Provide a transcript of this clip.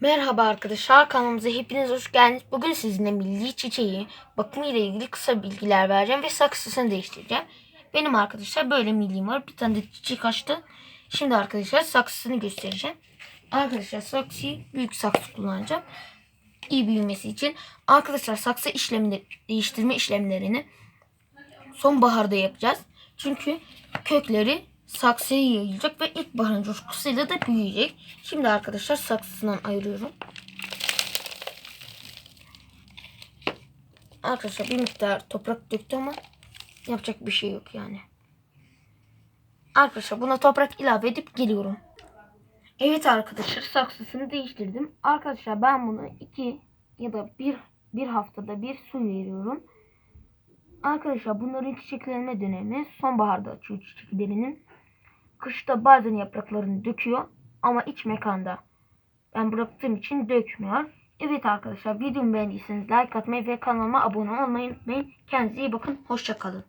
Merhaba arkadaşlar kanalımıza hepiniz hoş geldiniz. Bugün sizinle milli çiçeği bakımı ile ilgili kısa bilgiler vereceğim ve saksısını değiştireceğim. Benim arkadaşlar böyle milliğim var. Bir tane de çiçek açtı. Şimdi arkadaşlar saksısını göstereceğim. Arkadaşlar saksıyı büyük saksı kullanacağım. İyi büyümesi için. Arkadaşlar saksı işlemini değiştirme işlemlerini sonbaharda yapacağız. Çünkü kökleri saksıya yayılacak ve ilkbaharın coşkusuyla da büyüyecek. Şimdi arkadaşlar saksısından ayırıyorum. Arkadaşlar bir miktar toprak döktü ama yapacak bir şey yok yani. Arkadaşlar buna toprak ilave edip geliyorum. Evet arkadaşlar saksısını değiştirdim. Arkadaşlar ben bunu iki ya da bir, bir haftada bir su veriyorum. Arkadaşlar bunların çiçeklenme dönemi sonbaharda açıyor çiçeklerinin. Kışta bazen yapraklarını döküyor ama iç mekanda ben bıraktığım için dökmüyor. Evet arkadaşlar videomu beğendiyseniz like atmayı ve kanalıma abone olmayı unutmayın. Kendinize iyi bakın. Hoşçakalın.